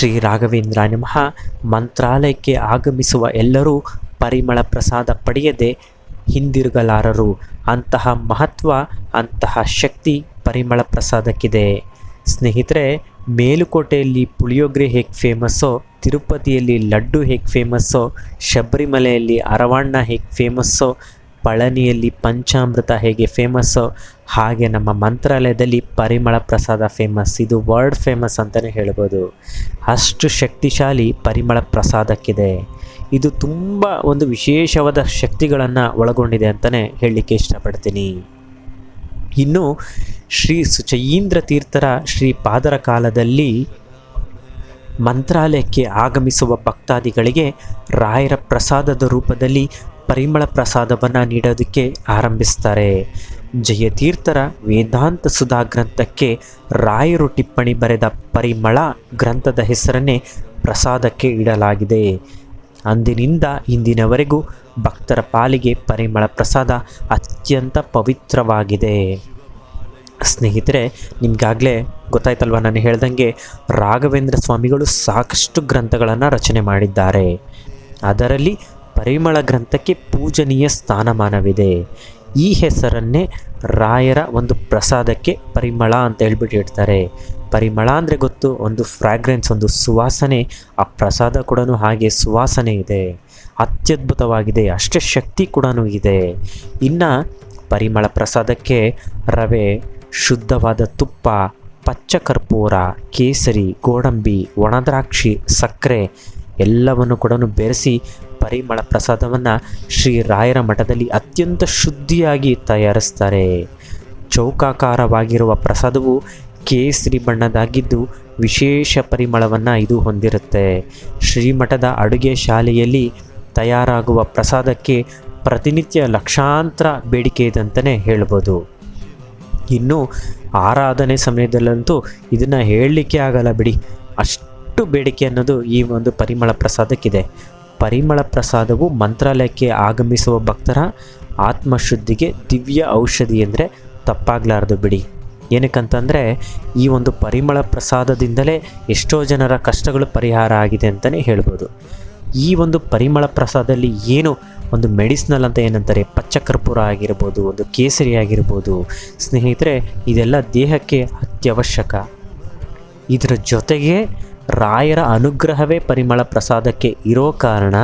ಶ್ರೀ ರಾಘವೇಂದ್ರ ನಮಃ. ಮಂತ್ರಾಲಯಕ್ಕೆ ಆಗಮಿಸುವ ಎಲ್ಲರೂ ಪರಿಮಳ ಪ್ರಸಾದ ಪಡೆಯದೆ ಹಿಂದಿರುಗಲಾರರು. ಅಂತಹ ಮಹತ್ವ, ಅಂತಹ ಶಕ್ತಿ ಪರಿಮಳ ಪ್ರಸಾದಕ್ಕಿದೆ. ಸ್ನೇಹಿತರೆ, ಮೇಲುಕೋಟೆಯಲ್ಲಿ ಪುಳಿಯೋಗರೆ ಹೇಗೆ ಫೇಮಸ್ಸೋ, ತಿರುಪತಿಯಲ್ಲಿ ಲಡ್ಡು ಹೇಗೆ ಫೇಮಸ್ಸೋ, ಶಬರಿಮಲೆಯಲ್ಲಿ ಅರವಣ್ಣ ಹೇಗೆ ಫೇಮಸ್ಸೋ ಪಳನಿಯಲ್ಲಿ ಪಂಚಾಮೃತ ಹೇಗೆ ಫೇಮಸ್ಸೋ ಹಾಗೆ ನಮ್ಮ ಮಂತ್ರಾಲಯದಲ್ಲಿ ಪರಿಮಳ ಪ್ರಸಾದ ಫೇಮಸ್ ಇದು ವರ್ಲ್ಡ್ ಫೇಮಸ್ ಅಂತಲೇ ಹೇಳ್ಬೋದು. ಅಷ್ಟು ಶಕ್ತಿಶಾಲಿ ಪರಿಮಳ ಪ್ರಸಾದಕ್ಕಿದೆ. ಇದು ತುಂಬ ಒಂದು ವಿಶೇಷವಾದ ಶಕ್ತಿಗಳನ್ನು ಒಳಗೊಂಡಿದೆ ಅಂತಲೇ ಹೇಳಲಿಕ್ಕೆ ಇಷ್ಟಪಡ್ತೀನಿ. ಇನ್ನು ಶ್ರೀ ಸುಚಯೀಂದ್ರ ತೀರ್ಥರ ಶ್ರೀ ಪಾದರ ಕಾಲದಲ್ಲಿ ಮಂತ್ರಾಲಯಕ್ಕೆ ಆಗಮಿಸುವ ಭಕ್ತಾದಿಗಳಿಗೆ ರಾಯರ ಪ್ರಸಾದದ ರೂಪದಲ್ಲಿ ಪರಿಮಳ ಪ್ರಸಾದವನ್ನು ನೀಡೋದಕ್ಕೆ ಆರಂಭಿಸ್ತಾರೆ. ಜಯತೀರ್ಥರ ವೇದಾಂತ ಸುಧಾ ಗ್ರಂಥಕ್ಕೆ ರಾಯರು ಟಿಪ್ಪಣಿ ಬರೆದ ಪರಿಮಳ ಗ್ರಂಥದ ಹೆಸರನ್ನೇ ಪ್ರಸಾದಕ್ಕೆ ಇಡಲಾಗಿದೆ. ಅಂದಿನಿಂದ ಇಂದಿನವರೆಗೂ ಭಕ್ತರ ಪಾಲಿಗೆ ಪರಿಮಳ ಪ್ರಸಾದ ಅತ್ಯಂತ ಪವಿತ್ರವಾಗಿದೆ. ಸ್ನೇಹಿತರೆ, ನಿಮಗಾಗಲೇ ಗೊತ್ತಾಯ್ತಲ್ವ ನಾನು ಹೇಳ್ದಂಗೆ ರಾಘವೇಂದ್ರ ಸ್ವಾಮಿಗಳು ಸಾಕಷ್ಟು ಗ್ರಂಥಗಳನ್ನು ರಚನೆ ಮಾಡಿದ್ದಾರೆ. ಅದರಲ್ಲಿ ಪರಿಮಳ ಗ್ರಂಥಕ್ಕೆ ಪೂಜನೀಯ ಸ್ಥಾನಮಾನವಿದೆ. ಈ ಹೆಸರನ್ನೇ ರಾಯರ ಒಂದು ಪ್ರಸಾದಕ್ಕೆ ಪರಿಮಳ ಅಂತ ಹೇಳ್ಬಿಟ್ಟು ಇಡ್ತಾರೆ ಪರಿಮಳ ಅಂದರೆ ಗೊತ್ತು, ಒಂದು ಫ್ರ್ಯಾಗ್ರೆನ್ಸ್ ಒಂದು ಸುವಾಸನೆ. ಆ ಪ್ರಸಾದ ಕೂಡ ಹಾಗೆ ಸುವಾಸನೆ ಇದೆ. ಅತ್ಯದ್ಭುತವಾಗಿದೆ, ಅಷ್ಟೇ ಶಕ್ತಿ ಕೂಡ ಇದೆ. ಇನ್ನು ಪರಿಮಳ ಪ್ರಸಾದಕ್ಕೆ ರವೆ, ಶುದ್ಧವಾದ ತುಪ್ಪ ಪಚ್ಚ ಕರ್ಪೂರ ಕೇಸರಿ, ಗೋಡಂಬಿ ಒಣದ್ರಾಕ್ಷಿ ಸಕ್ಕರೆ ಎಲ್ಲವನ್ನು ಕೂಡ ಬೆರೆಸಿ ಪರಿಮಳ ಪ್ರಸಾದವನ್ನು ಶ್ರೀ ರಾಯರ ಮಠದಲ್ಲಿ ಅತ್ಯಂತ ಶುದ್ಧಿಯಾಗಿ ತಯಾರಿಸ್ತಾರೆ. ಚೌಕಾಕಾರವಾಗಿರುವ ಪ್ರಸಾದವು ಕೇಸರಿ ಬಣ್ಣದಾಗಿದ್ದು ವಿಶೇಷ ಪರಿಮಳವನ್ನು ಇದು ಹೊಂದಿರುತ್ತೆ. ಶ್ರೀಮಠದ ಅಡುಗೆ ಶಾಲೆಯಲ್ಲಿ ತಯಾರಾಗುವ ಪ್ರಸಾದಕ್ಕೆ ಪ್ರತಿನಿತ್ಯ ಲಕ್ಷಾಂತರ ಬೇಡಿಕೆ ಇದೆ ಅಂತಲೇ ಹೇಳ್ಬೋದು. ಇನ್ನು ಆರಾಧನೆ ಸಮಯದಲ್ಲಂತೂ ಇದನ್ನು ಹೇಳಲಿಕ್ಕೆ ಆಗಲ್ಲ ಬಿಡಿ. ಅಷ್ಟು ಬೇಡಿಕೆ ಅನ್ನೋದು ಈ ಒಂದು ಪರಿಮಳ ಪ್ರಸಾದಕ್ಕಿದೆ. ಪರಿಮಳ ಪ್ರಸಾದವು ಮಂತ್ರಾಲಯಕ್ಕೆ ಆಗಮಿಸುವ ಭಕ್ತರ ಆತ್ಮಶುದ್ಧಿಗೆ ದಿವ್ಯ ಔಷಧಿ ಅಂದರೆ ತಪ್ಪಾಗಲಾರದು ಬಿಡಿ. ಏನಕ್ಕಂತಂದರೆ ಈ ಒಂದು ಪರಿಮಳ ಪ್ರಸಾದದಿಂದಲೇ ಎಷ್ಟೋ ಜನರ ಕಷ್ಟಗಳು ಪರಿಹಾರ ಆಗಿದೆ ಅಂತಲೇ ಹೇಳ್ಬೋದು. ಈ ಒಂದು ಪರಿಮಳ ಪ್ರಸಾದದಲ್ಲಿ ಏನು ಒಂದು ಮೆಡಿಸಿನಲ್ ಅಂತ ಏನಂತಾರೆ ಪಚ್ಚ ಕರ್ಪೂರ ಆಗಿರ್ಬೋದು, ಒಂದು ಕೇಸರಿ ಆಗಿರ್ಬೋದು, ಸ್ನೇಹಿತರೆ, ಇದೆಲ್ಲ ದೇಹಕ್ಕೆ ಅತ್ಯವಶ್ಯಕ. ಇದರ ಜೊತೆಗೆ ರಾಯರ ಅನುಗ್ರಹವೇ ಪರಿಮಳ ಪ್ರಸಾದಕ್ಕೆ ಇರೋ ಕಾರಣ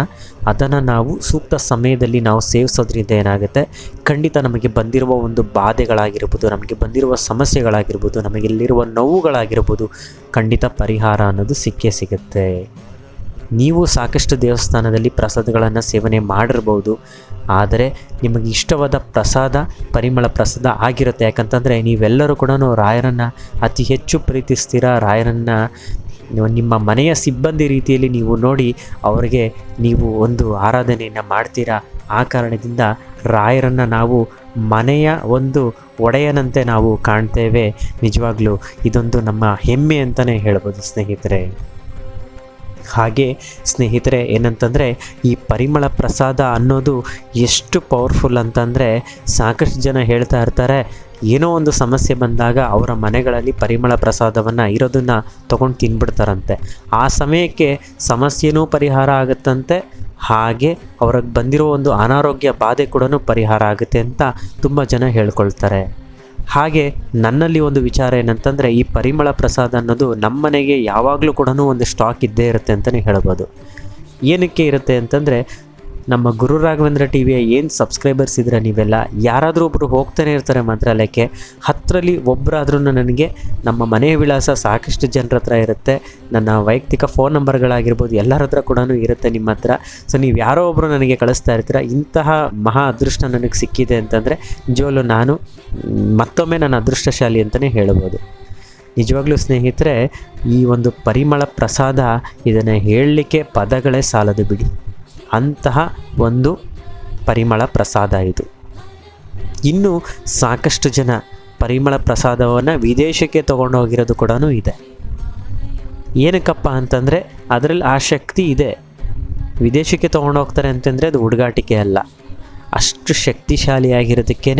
ಅದನ್ನು ನಾವು ಸೂಕ್ತ ಸಮಯದಲ್ಲಿ ನಾವು ಸೇವಿಸೋದ್ರಿಂದ ಏನಾಗುತ್ತೆ? ಖಂಡಿತ ನಮಗೆ ಬಂದಿರುವ ಒಂದು ಬಾಧೆಗಳಾಗಿರ್ಬೋದು, ನಮಗೆ ಬಂದಿರುವ ಸಮಸ್ಯೆಗಳಾಗಿರ್ಬೋದು ನಮಗೆಲ್ಲಿರುವ ನೋವುಗಳಾಗಿರ್ಬೋದು ಖಂಡಿತ ಪರಿಹಾರ ಅನ್ನೋದು ಸಿಕ್ಕೇ ಸಿಗುತ್ತೆ. ನೀವು ಸಾಕಷ್ಟು ದೇವಸ್ಥಾನದಲ್ಲಿ ಪ್ರಸಾದಗಳನ್ನು ಸೇವನೆ ಮಾಡಿರ್ಬೋದು, ಆದರೆ ನಿಮಗೆ ಇಷ್ಟವಾದ ಪ್ರಸಾದ, ಪರಿಮಳ ಪ್ರಸಾದ ಆಗಿರುತ್ತೆ. ಯಾಕಂತಂದರೆ ನೀವೆಲ್ಲರೂ ಕೂಡ ರಾಯರನ್ನು ಅತಿ ಹೆಚ್ಚು ಪ್ರೀತಿಸ್ತೀರ? ರಾಯರನ್ನು ನಿಮ್ಮ ಮನೆಯ ಸಿಬ್ಬಂದಿ ರೀತಿಯಲ್ಲಿ ನೀವು ನೋಡಿ ಅವರಿಗೆ ನೀವು ಒಂದು ಆರಾಧನೆಯನ್ನು ಮಾಡ್ತೀರಾ? ಆ ಕಾರಣದಿಂದ ರಾಯರನ್ನು ನಾವು ಮನೆಯ ಒಂದು ಒಡೆಯನಂತೆ ನಾವು ಕಾಣ್ತೇವೆ. ನಿಜವಾಗ್ಲೂ ಇದೊಂದು ನಮ್ಮ ಹೆಮ್ಮೆ ಅಂತಲೇ ಹೇಳ್ಬೋದು ಸ್ನೇಹಿತರೆ. ಹಾಗೆ ಸ್ನೇಹಿತರೆ, ಏನಂತಂದರೆ ಈ ಪರಿಮಳ ಪ್ರಸಾದ ಅನ್ನೋದು ಎಷ್ಟು ಪವರ್ಫುಲ್ ಅಂತಂದರೆ ಸಾಕಷ್ಟು ಜನ ಹೇಳ್ತಾ ಇರ್ತಾರೆ. ಏನೋ ಒಂದು ಸಮಸ್ಯೆ ಬಂದಾಗ ಅವರ ಮನೆಗಳಲ್ಲಿ ಪರಿಮಳ ಪ್ರಸಾದವನ್ನು ಇರೋದನ್ನು ತೊಗೊಂಡು ತಿನ್ಬಿಡ್ತಾರಂತೆ. ಆ ಸಮಯಕ್ಕೆ ಸಮಸ್ಯೆನೂ ಪರಿಹಾರ ಆಗುತ್ತಂತೆ, ಹಾಗೆ ಅವ್ರಿಗೆ ಬಂದಿರೋ ಒಂದು ಅನಾರೋಗ್ಯ ಬಾಧೆ ಕೂಡ ಪರಿಹಾರ ಆಗುತ್ತೆ ಅಂತ ತುಂಬ ಜನ ಹೇಳ್ಕೊಳ್ತಾರೆ. ಹಾಗೆ ನನ್ನಲ್ಲಿ ಒಂದು ವಿಚಾರ ಏನಂತಂದರೆ, ಈ ಪರಿಮಳ ಪ್ರಸಾದ ಅನ್ನೋದು ನಮ್ಮ ಮನೆಗೆ ಯಾವಾಗಲೂ ಕೂಡ ಒಂದು ಸ್ಟಾಕ್ ಇದ್ದೇ ಇರುತ್ತೆ ಅಂತಲೇ ಹೇಳ್ಬೋದು. ಏನಕ್ಕೆ ಇರುತ್ತೆ ಅಂತಂದರೆ ನಮ್ಮ ಗುರು ರಾಘವೇಂದ್ರ ಟಿ ವಿಯ ಏನು ಸಬ್ಸ್ಕ್ರೈಬರ್ಸ್ ಇದ್ರೆ ನೀವೆಲ್ಲ, ಯಾರಾದರೂ ಒಬ್ಬರು ಹೋಗ್ತಾನೆ ಇರ್ತಾರೆ ಮಂತ್ರಾಲಯಕ್ಕೆ ಹತ್ತರಲ್ಲಿ ಒಬ್ಬರಾದ್ರೂ ನನಗೆ ನಮ್ಮ ಮನೆಯ ವಿಳಾಸ ಸಾಕಷ್ಟು ಜನರ ಹತ್ರ ಇರುತ್ತೆ. ನನ್ನ ವೈಯಕ್ತಿಕ ಫೋನ್ ನಂಬರ್ಗಳಾಗಿರ್ಬೋದು, ಎಲ್ಲರ ಹತ್ರ ಕೂಡ ಇರುತ್ತೆ ನಿಮ್ಮ ಹತ್ರ. ಸೊ ನೀವು ಯಾರೋ ಒಬ್ಬರು ನನಗೆ ಕಳಿಸ್ತಾ ಇರ್ತೀರ, ಇಂತಹ ಮಹಾ ಅದೃಷ್ಟ ನನಗೆ ಸಿಕ್ಕಿದೆ ಅಂತಂದರೆ ಜೋಲು ನಾನು ಮತ್ತೊಮ್ಮೆ ನನ್ನ ಅದೃಷ್ಟಶಾಲಿ ಅಂತಲೇ ಹೇಳ್ಬೋದು. ನಿಜವಾಗ್ಲೂ ಸ್ನೇಹಿತರೆ, ಈ ಒಂದು ಪರಿಮಳ ಪ್ರಸಾದ ಇದನ್ನು ಹೇಳಲಿಕ್ಕೆ ಪದಗಳೇ ಸಾಲದು ಬಿಡಿ. ಅಂತಹ ಒಂದು ಪರಿಮಳ ಪ್ರಸಾದ ಇದು. ಇನ್ನು ಸಾಕಷ್ಟು ಜನ ಪರಿಮಳ ಪ್ರಸಾದವನ್ನು ವಿದೇಶಕ್ಕೆ ತೊಗೊಂಡು ಹೋಗಿರೋದು ಕೂಡ ಇದೆ. ಏನಕ್ಕಪ್ಪ ಅಂತಂದರೆ ಅದರಲ್ಲಿ ಆ ಶಕ್ತಿ ಇದೆ. ವಿದೇಶಕ್ಕೆ ತೊಗೊಂಡು ಹೋಗ್ತಾರೆ ಅಂತಂದರೆ ಅದು ಹುಡುಗಾಟಿಕೆ ಅಲ್ಲ. ಅಷ್ಟು ಶಕ್ತಿಶಾಲಿಯಾಗಿರೋದಕ್ಕೇ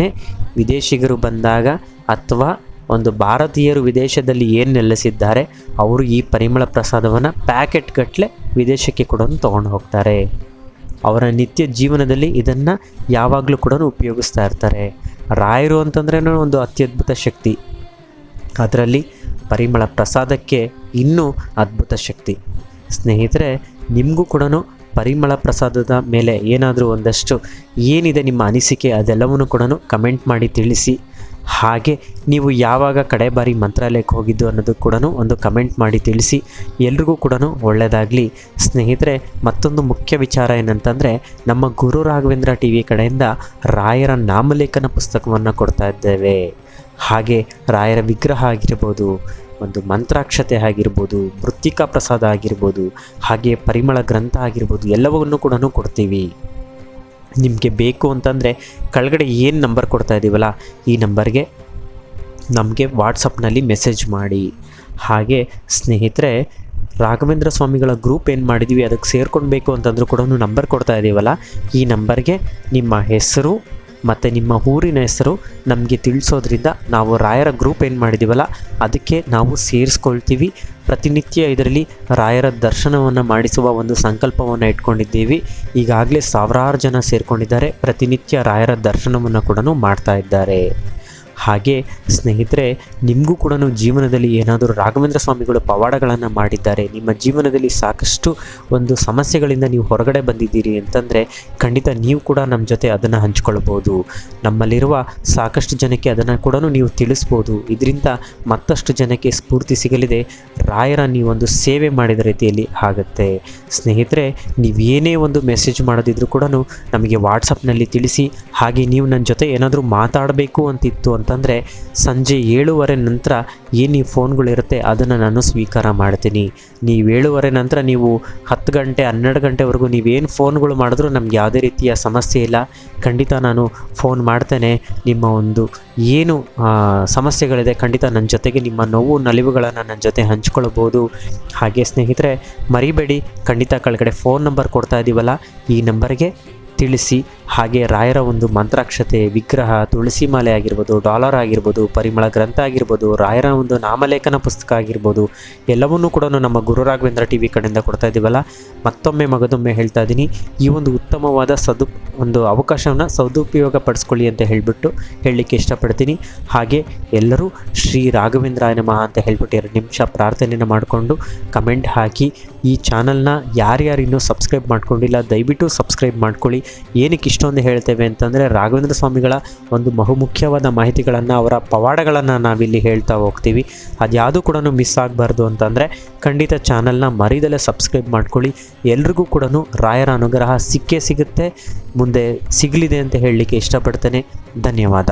ವಿದೇಶಿಗರು ಬಂದಾಗ ಅಥವಾ ಒಂದು ಭಾರತೀಯರು ವಿದೇಶದಲ್ಲಿ ಏನು ನೆಲೆಸಿದ್ದಾರೆ, ಅವರು ಈ ಪರಿಮಳ ಪ್ರಸಾದವನ್ನು ಪ್ಯಾಕೆಟ್ ಗಟ್ಟಲೆ ವಿದೇಶಕ್ಕೆ ಕೂಡ ತೊಗೊಂಡು ಹೋಗ್ತಾರೆ. ಅವರ ನಿತ್ಯ ಜೀವನದಲ್ಲಿ ಇದನ್ನು ಯಾವಾಗಲೂ ಕೂಡ ಉಪಯೋಗಿಸ್ತಾ ಇರ್ತಾರೆ. ರಾಯರು ಅಂತಂದ್ರೆ ಒಂದು ಅತ್ಯದ್ಭುತ ಶಕ್ತಿ. ಅದರಲ್ಲಿ ಪರಿಮಳ ಪ್ರಸಾದಕ್ಕೆ ಇನ್ನೂ ಅದ್ಭುತ ಶಕ್ತಿ. ಸ್ನೇಹಿತರೆ, ನಿಮಗೂ ಕೂಡ ಪರಿಮಳ ಪ್ರಸಾದದ ಮೇಲೆ ಏನಾದರೂ ಒಂದಷ್ಟು ಏನಿದೆ ನಿಮ್ಮ ಅನಿಸಿಕೆ ಅದೆಲ್ಲವನ್ನು ಕೂಡ ಕಮೆಂಟ್ ಮಾಡಿ ತಿಳಿಸಿ. ಹಾಗೆ ನೀವು ಯಾವಾಗ ಕಡೆ ಬಾರಿ ಮಂತ್ರಾಲಯಕ್ಕೆ ಹೋಗಿದ್ದು ಅನ್ನೋದು ಕೂಡ ಒಂದು ಕಮೆಂಟ್ ಮಾಡಿ ತಿಳಿಸಿ. ಎಲ್ರಿಗೂ ಕೂಡ ಒಳ್ಳೆಯದಾಗಲಿ ಸ್ನೇಹಿತರೆ, ಮತ್ತೊಂದು ಮುಖ್ಯ ವಿಚಾರ ಏನಂತಂದರೆ, ನಮ್ಮ ಗುರು ರಾಘವೇಂದ್ರ ಟಿ ವಿ ಕಡೆಯಿಂದ ರಾಯರ ನಾಮಲೇಖನ ಪುಸ್ತಕವನ್ನು ಕೊಡ್ತಾ ಇದ್ದೇವೆ. ಹಾಗೆ ರಾಯರ ವಿಗ್ರಹ ಆಗಿರ್ಬೋದು, ಒಂದು ಮಂತ್ರಾಕ್ಷತೆ ಆಗಿರ್ಬೋದು ಮೃತ್ತಿಕಾ ಪ್ರಸಾದ ಆಗಿರ್ಬೋದು ಹಾಗೆ ಪರಿಮಳ ಗ್ರಂಥ ಆಗಿರ್ಬೋದು, ಎಲ್ಲವನ್ನೂ ಕೂಡ ಕೊಡ್ತೀವಿ. ನಿಮಗೆ ಬೇಕು ಅಂತಂದರೆ ಕೆಳಗಡೆ ಏನು ನಂಬರ್ ಕೊಡ್ತಾ ಇದ್ದೀವಲ್ಲ ಈ ನಂಬರ್ಗೆ ನಮಗೆ ವಾಟ್ಸಪ್ನಲ್ಲಿ ಮೆಸೇಜ್ ಮಾಡಿ. ಹಾಗೆ ಸ್ನೇಹಿತರೆ, ರಾಘವೇಂದ್ರ ಸ್ವಾಮಿಗಳ ಗ್ರೂಪ್ ಏನು ಮಾಡಿದ್ದೀವಿ ಅದಕ್ಕೆ ಸೇರ್ಕೊಳ್ಬೇಕು ಅಂತಂದರೂ ಕೂಡ ನಂಬರ್ ಕೊಡ್ತಾ ಇದ್ದೀವಲ್ಲ ಈ ನಂಬರ್ಗೆ ನಿಮ್ಮ ಹೆಸರು ಮತ್ತು ನಿಮ್ಮ ಊರಿನ ಹೆಸರು ನಮಗೆ ತಿಳಿಸೋದ್ರಿಂದ ನಾವು ರಾಯರ ಗ್ರೂಪ್ ಏನು ಮಾಡಿದ್ದೀವಲ್ಲ ಅದಕ್ಕೆ ನಾವು ಸೇರಿಸ್ಕೊಳ್ತೀವಿ. ಪ್ರತಿನಿತ್ಯ ಇದರಲ್ಲಿ ರಾಯರ ದರ್ಶನವನ್ನು ಮಾಡಿಸುವ ಒಂದು ಸಂಕಲ್ಪವನ್ನು ಇಟ್ಕೊಂಡಿದ್ದೀವಿ. ಈಗಾಗಲೇ ಸಾವಿರಾರು ಜನ ಸೇರಿಕೊಂಡಿದ್ದಾರೆ. ಪ್ರತಿನಿತ್ಯ ರಾಯರ ದರ್ಶನವನ್ನು ಕೂಡ ಮಾಡ್ತಾ ಇದ್ದಾರೆ. ಹಾಗೆ ಸ್ನೇಹಿತರೆ, ನಿಮಗೂ ಕೂಡ ಜೀವನದಲ್ಲಿ ಏನಾದರೂ ರಾಘವೇಂದ್ರ ಸ್ವಾಮಿಗಳು ಪವಾಡಗಳನ್ನು ಮಾಡಿದ್ದಾರೆ, ನಿಮ್ಮ ಜೀವನದಲ್ಲಿ ಸಾಕಷ್ಟು ಒಂದು ಸಮಸ್ಯೆಗಳಿಂದ ನೀವು ಹೊರಗಡೆ ಬಂದಿದ್ದೀರಿ ಅಂತಂದರೆ ಖಂಡಿತ ನೀವು ಕೂಡ ನಮ್ಮ ಜೊತೆ ಅದನ್ನು ಹಂಚ್ಕೊಳ್ಬೋದು. ನಮ್ಮಲ್ಲಿರುವ ಸಾಕಷ್ಟು ಜನಕ್ಕೆ ಅದನ್ನು ಕೂಡ ನೀವು ತಿಳಿಸ್ಬೋದು. ಇದರಿಂದ ಮತ್ತಷ್ಟು ಜನಕ್ಕೆ ಸ್ಫೂರ್ತಿ ಸಿಗಲಿದೆ. ರಾಯರ ನೀವೊಂದು ಸೇವೆ ಮಾಡಿದ ರೀತಿಯಲ್ಲಿ ಆಗುತ್ತೆ. ಸ್ನೇಹಿತರೆ ನೀವೇನೇ ಒಂದು ಮೆಸೇಜ್ ಮಾಡೋದಿದ್ರು ಕೂಡ ನಮಗೆ ವಾಟ್ಸಪ್ನಲ್ಲಿ ತಿಳಿಸಿ, ಹಾಗೆ ನೀವು ನನ್ನ ಜೊತೆ ಏನಾದರೂ ಮಾತಾಡಬೇಕು ಅಂತಿತ್ತು ಅಂತಂದರೆ ಸಂಜೆ ಏಳುವರೆ ನಂತರ ಏನು ನೀವು ಫೋನ್ಗಳಿರುತ್ತೆ ಅದನ್ನು ನಾನು ಸ್ವೀಕಾರ ಮಾಡ್ತೀನಿ. ನೀವು ಏಳುವರೆ ನಂತರ ನೀವು ಹತ್ತು ಗಂಟೆ, ಹನ್ನೆರಡು ಗಂಟೆವರೆಗೂ ನೀವೇನು ಫೋನ್ಗಳು ಮಾಡಿದ್ರೂ ನಮ್ಗೆ ಯಾವುದೇ ರೀತಿಯ ಸಮಸ್ಯೆ ಇಲ್ಲ. ಖಂಡಿತ ನಾನು ಫೋನ್ ಮಾಡ್ತೇನೆ. ನಿಮ್ಮ ಒಂದು ಏನು ಸಮಸ್ಯೆಗಳಿದೆ ಖಂಡಿತ ನನ್ನ ಜೊತೆಗೆ ನಿಮ್ಮ ನೋವು, ನಲಿವುಗಳನ್ನು ನನ್ನ ಜೊತೆ ಹಂಚ್ಕೊಳ್ಬೋದು. ಹಾಗೆ ಸ್ನೇಹಿತರೆ, ಮರಿಬೇಡಿ. ಖಂಡಿತ ಕೆಳಗಡೆ ಫೋನ್ ನಂಬರ್ ಕೊಡ್ತಾ ಇದ್ದೀವಲ್ಲ ಈ ನಂಬರ್ಗೆ ತಿಳಿಸಿ, ಹಾಗೆ ರಾಯರ ಒಂದು ಮಂತ್ರಾಕ್ಷತೆ, ವಿಗ್ರಹ ತುಳಸಿ ಮಾಲೆ ಆಗಿರ್ಬೋದು, ಡಾಲರ್ ಆಗಿರ್ಬೋದು, ಪರಿಮಳ ಗ್ರಂಥ ಆಗಿರ್ಬೋದು, ರಾಯರ ಒಂದು ನಾಮಲೇಖನ ಪುಸ್ತಕ ಆಗಿರ್ಬೋದು, ಎಲ್ಲವನ್ನೂ ಕೂಡ ನಮ್ಮ ಗುರು ರಾಘವೇಂದ್ರ ಟಿ ವಿ ಕಡೆಯಿಂದ ಕೊಡ್ತಾ ಇದ್ದೀವಲ್ಲ. ಮತ್ತೊಮ್ಮೆ ಮಗದೊಮ್ಮೆ ಹೇಳ್ತಾ ಇದ್ದೀನಿ, ಈ ಒಂದು ಉತ್ತಮವಾದ ಸದು, ಒಂದು ಅವಕಾಶವನ್ನು ಸದುಪಯೋಗ ಪಡಿಸ್ಕೊಳ್ಳಿ ಅಂತ ಹೇಳಿಬಿಟ್ಟು ಹೇಳಲಿಕ್ಕೆ ಇಷ್ಟಪಡ್ತೀನಿ. ಹಾಗೆ ಎಲ್ಲರೂ ಶ್ರೀ ರಾಘವೇಂದ್ರಾಯ ನಮಃ ಅಂತ ಹೇಳ್ಬಿಟ್ಟು ಎರಡು ನಿಮಿಷ ಪ್ರಾರ್ಥನೆಯನ್ನು ಮಾಡಿಕೊಂಡು ಕಮೆಂಟ್ ಹಾಕಿ. ಈ ಚಾನಲ್ನ ಯಾರ್ಯಾರು ಇನ್ನೂ ಸಬ್ಸ್ಕ್ರೈಬ್ ಮಾಡ್ಕೊಂಡಿಲ್ಲ, ದಯವಿಟ್ಟು ಸಬ್ಸ್ಕ್ರೈಬ್ ಮಾಡ್ಕೊಳ್ಳಿ. ಏನಕ್ಕೆ ಇಷ್ಟೊಂದು ಹೇಳ್ತೇವೆ ಅಂತಂದರೆ ರಾಘವೇಂದ್ರ ಸ್ವಾಮಿಗಳ ಒಂದು ಬಹುಮುಖ್ಯವಾದ ಮಾಹಿತಿಗಳನ್ನು ಅವರ ಪವಾಡಗಳನ್ನು ನಾವಿಲ್ಲಿ ಹೇಳ್ತಾ ಹೋಗ್ತೀವಿ. ಅದ್ಯಾವುದೂ ಕೂಡ ಮಿಸ್ ಆಗಬಾರ್ದು ಅಂತಂದರೆ ಖಂಡಿತ ಚಾನಲ್ನ ಮರಿದಲ್ಲೇ ಸಬ್ಸ್ಕ್ರೈಬ್ ಮಾಡ್ಕೊಳ್ಳಿ. ಎಲ್ರಿಗೂ ಕೂಡ ರಾಯರ ಅನುಗ್ರಹ ಸಿಕ್ಕೇ ಸಿಗುತ್ತೆ. ಮುಂದೆ ಸಿಗಲಿದೆ ಅಂತ ಹೇಳಲಿಕ್ಕೆ ಇಷ್ಟಪಡ್ತೇನೆ. ಧನ್ಯವಾದ.